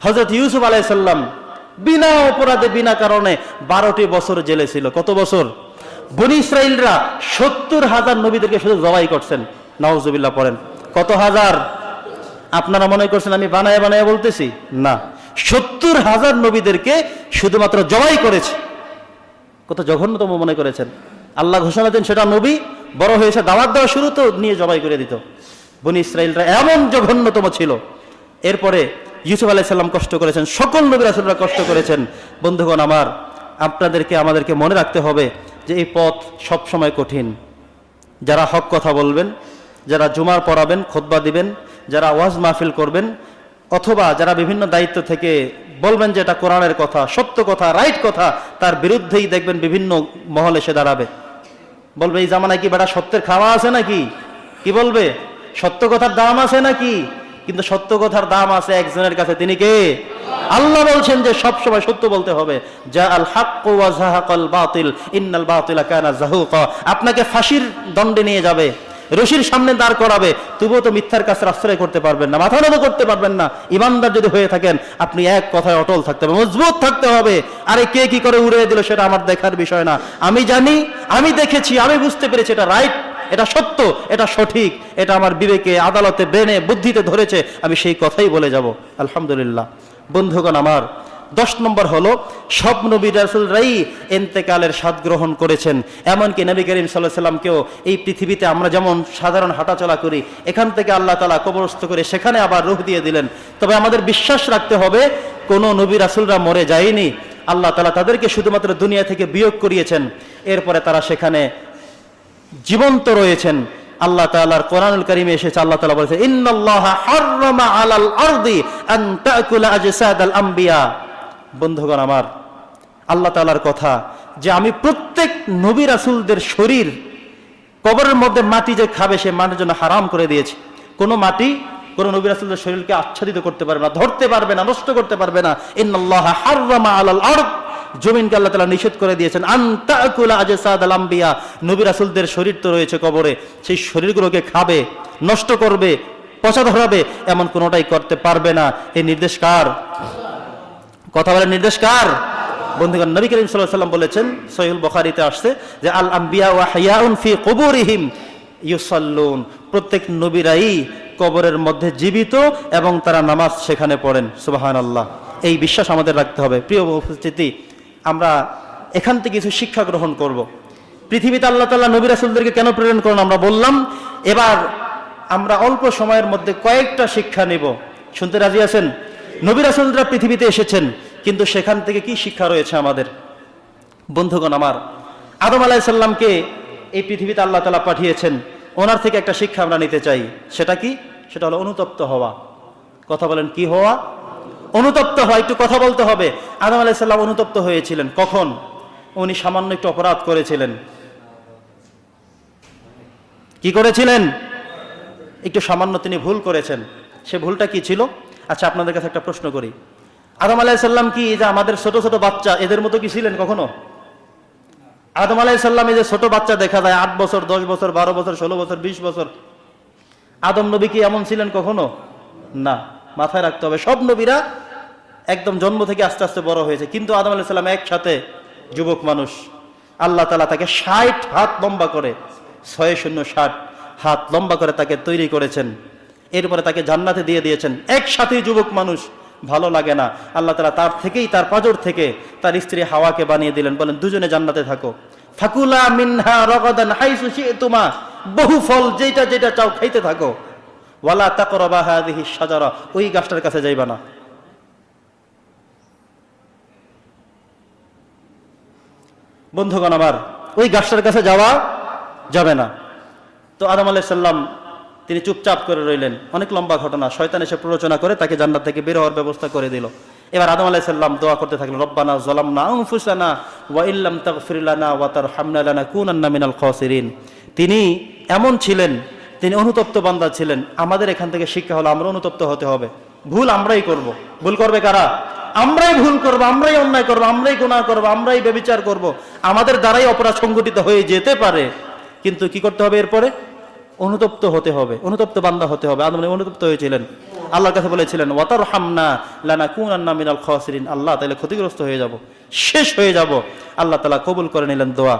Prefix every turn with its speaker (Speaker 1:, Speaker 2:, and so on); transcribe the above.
Speaker 1: হজরত ইউসুফ আলাইসাল্লাম বিনা অপরাধে, বিনা কারণে বারোটি বছর জেলে ছিল। কত বছর? বনি ইসরায়েলরা সত্তর হাজার নবীদেরকে শুধু জবাই করছেন। নওয়াজুবিল্লাহ পড়েন। কত হাজার? আপনারা মনে করছেন আমি বানায় বানায় বলতেছি? না। সত্তর হাজার নবীদেরকে শুধুমাত্র জবাই করেছে। কত জঘন্যতম মনে করেছেন। আল্লাহ ঘোষণা দেন, সেটা নবী, বড় হয়েছে, দাওয়াত দেওয়া শুরু তো, নিয়ে জবাই করে দিত। বনি ইসরায়েলরা এমন জঘন্যতম ছিল। এরপরে ইউসুফ আলাইসাল্লাম কষ্ট করেছেন, সকল নবী কষ্ট করেছেন। বন্ধুগণ আমার, আপনাদেরকে, আমাদেরকে মনে রাখতে হবে যে এই পথ সবসময় কঠিন। যারা হক কথা বলবেন, যারা জুমার পড়াবেন, খোদবা দিবেন, যারা ওয়াজ মাহফিল করবেন, অথবা যারা বিভিন্ন দায়িত্ব থেকে বলবেন যে এটা কোরআনের কথা, সত্য কথা, রাইট কথা, তার বিরুদ্ধেই দেখবেন বিভিন্ন মহলে সে দাঁড়াবে। বলবে, এই জামানায় কি বেটা সত্যের খাওয়া আছে নাকি? কি বলবে? সত্য কথার দাম আছে নাকি? কিন্তু সত্য কথার দাম আছে একজনের কাছে, তিনি কে? আল্লাহ বলছেন যে সব সময় সত্য বলতে হবে। যা আল ওয়া জাহাকাল বাতিল, ইন্নাল কানা জাহুকা আপনাকে ফাঁসির দণ্ডে নিয়ে যাবে, রশির সামনে দাঁড় করাবে, তবুও তো মিথ্যার কাছে আশ্রয় করতে পারবেন না, মাথা নত করতে পারবেন না। ইমানদার যদি হয়ে থাকেন, আপনি এক কথায় অটল থাকতে হবে, মজবুত থাকতে হবে। আরে কে কি করে উড়িয়ে দিল সেটা আমার দেখার বিষয় না। আমি জানি, আমি দেখেছি, আমি বুঝতে পেরেছি এটা রাইট এটা সত্য, এটা সঠিক, এটা আমার বিবেকে, আদালতে, ব্রেনে, বুদ্ধিতে ধরেছে, আমি সেই কথাই বলে যাব। আলহামদুলিল্লাহ। বন্ধুগণ আমার, দশ নম্বর হলো সব নবী রাসুলরাই এন্তেকালের স্বাদ গ্রহণ করেছেন। এমনকি নবী করিম সাল্লাহ সাল্লামকেও এই পৃথিবীতে আমরা যেমন সাধারণ হাঁটাচলা করি, এখান থেকে আল্লাহ তালা কবরস্থ করে সেখানে আবার রুহ দিয়ে দিলেন। তবে আমাদের বিশ্বাস রাখতে হবে, কোনো নবী রাসুলরা মরে যায়নি। আল্লাহ তালা তাদেরকে শুধুমাত্র দুনিয়া থেকে বিয়োগ করিয়েছেন। এরপরে তারা সেখানে জীবন্ত রয়েছেন। আল্লাহ তাআলার কোরআনুল কারিমে এসেছে, আল্লাহ তাআলা বলেছে, ইন্নাল্লাহ বন্ধুগণ আমার, আল্লাহ তাআলার কথা যে আমি প্রত্যেক নবী রাসূলদের শরীর কবরের মধ্যে মাটি যে খাবে সে মাটির জন্য হারাম করে দিয়েছে। কোনো মাটি কোন নবী রাসূলদের শরীরকে আচ্ছাদিত করতে পারবে না, ধরতে পারবে না, নষ্ট করতে পারবে না। ইন্নাল্লাহ হাররামা আলাল আরদ জমিনকে আল্লাহ তালা নিষেধ করে দিয়েছেন। আন্তাকুলা আজসাদ আল আম্বিয়া। নবী রাসুলদের শরীর তো রয়েছে কবরে। সেই শরীরগুলোকে খাবে, নষ্ট করবে, পচা ধরাবে, এমন কোনোটাই করতে পারবে না। এই নির্দেশ কার? কথা বলে নির্দেশ কার? বন্ধুগণ, নবী করিম সাল্লাহ সাল্লাম বলেছেন সহিউল বখারিতে আসছে যে, আল আম্বিয়া ওয়া হায়াউন ফি কবরিহিম ইউসাল্লুন। প্রত্যেক নবীরাই কবরের মধ্যে জীবিত এবং তারা নামাজ সেখানে পড়েন। সুবাহান আল্লাহ এই বিশ্বাস আমাদের রাখতে হবে। প্রিয় উপস্থিতি আমরা এখান থেকে কিছু শিক্ষা গ্রহণ করব। পৃথিবীতে আল্লাহ তাল্লাহ নবী রাসুলদেরকে কেন প্রেরণ করেন আমরা বললাম, এবার আমরা অল্প সময়ের মধ্যে কয়েকটা শিক্ষা নেব। শুনতে রাজি আছেন? নবী রাসুলরা পৃথিবীতে এসেছেন, কিন্তু সেখান থেকে কি শিক্ষা রয়েছে আমাদের? বন্ধুগণ আমার, আদম আলাইসাল্লামকে এই পৃথিবীতে আল্লাহ তালা পাঠিয়েছেন। ওনার থেকে একটা শিক্ষা আমরা নিতে চাই। সেটা কি? সেটা হলো অনুতপ্ত হওয়া। কথা বলেন, কি হওয়া? অনুতপ্ত হয়, একটু কথা বলতে হবে। আদম আলাইসাল্লাম অনুতপ্ত হয়েছিলেন। কখন? উনি সামান্য একটু অপরাধ করেছিলেন। কি করেছিলেন? একটু সামান্য তিনি ভুল করেছেন। সে ভুলটা কি ছিল? আচ্ছা আপনাদের কাছে একটা প্রশ্ন করি। আদম আলাইসাল্লাম কি যে আমাদের ছোট ছোট বাচ্চা, এদের মতো কি ছিলেন কখনো? আদম আলাইসাল্লাম এই যে ছোট বাচ্চা দেখা যায়, আট বছর, দশ বছর, বারো বছর, ষোলো বছর, বিশ বছর। আদম নবী কি এমন ছিলেন কখনো? না। মাথায় রাখতে হবে, সব নবীরা একদম জন্ম থেকে আস্তে আস্তে বড় হয়েছে। কিন্তু আদম আলাইসাল্লাম একসাথে যুবক মানুষ। আল্লাহ তালা তাকে ষাট হাত লম্বা করে, ছয় শূন্য ষাট হাত লম্বা করে তাকে তৈরি করেছেন। এরপরে তাকে জান্নাতে দিয়ে দিয়েছেন। একসাথে যুবক মানুষ, ভালো লাগে না। আল্লাহ তালা তার থেকেই, তার পাজর থেকে তার স্ত্রী হাওয়াকে বানিয়ে দিলেন। বলেন, দুজনে জান্নাতে থাকো। ফাকুলা মিনহা রগদান হাইসু তোমা বহু ফল যেটা যেটা চাও খাইতে থাকো। ওয়ালা তাকরবা হাদিহি সাজারা ওই গাছটার কাছে যাইবা না। বন্ধুগণ আমার, ওই গাছটার কাছে যাওয়া যাবে না। তো আদম আলাইসাল্লাম তিনি চুপচাপ করে রইলেন। অনেক লম্বা ঘটনা, শয়তান এসে প্ররোচনা করে তাকে জান্নাত থেকে বের হওয়ার ব্যবস্থা করে দিল। এবার আদম আলাইসাল্লাম দোয়া করতে থাকলেন, রব্বানা জলামনা আনফুসানা ওয়া ইল্লাম তাগফির লানা ওয়া তারহামনা লানা কুনান্না মিনাল খাসিরিন। তিনি এমন ছিলেন, তিনি অনুতপ্ত বান্দা ছিলেন। আমাদের এখান থেকে শিক্ষা হলো, আমরা অনুতপ্ত হতে হবে। ভুল আমরাই করব। ভুল করবে কারা? আমরাই ভুল করব, আমরাই অন্যায় করব, আমরাই গুণা করব, আমরাই ব্যবচার করব, আমাদের দ্বারাই অপরাধ সংগঠিত হয়ে যেতে পারে। কিন্তু কি করতে হবে এরপরে? অনুতপ্ত হতে হবে, অনুতপ্ত বান্দা হতে হবে। আদম অনুতপ্ত হয়েছিলেন। আল্লাহর কাছে বলেছিলেন ওয়াতার হামনা লানা কুন আন্না মিনাল খাসিরিন। আল্লাহ তাহলে ক্ষতিগ্রস্ত হয়ে যাব, শেষ হয়ে যাব। আল্লাহ তালা কবুল করে নিলেন দোয়া।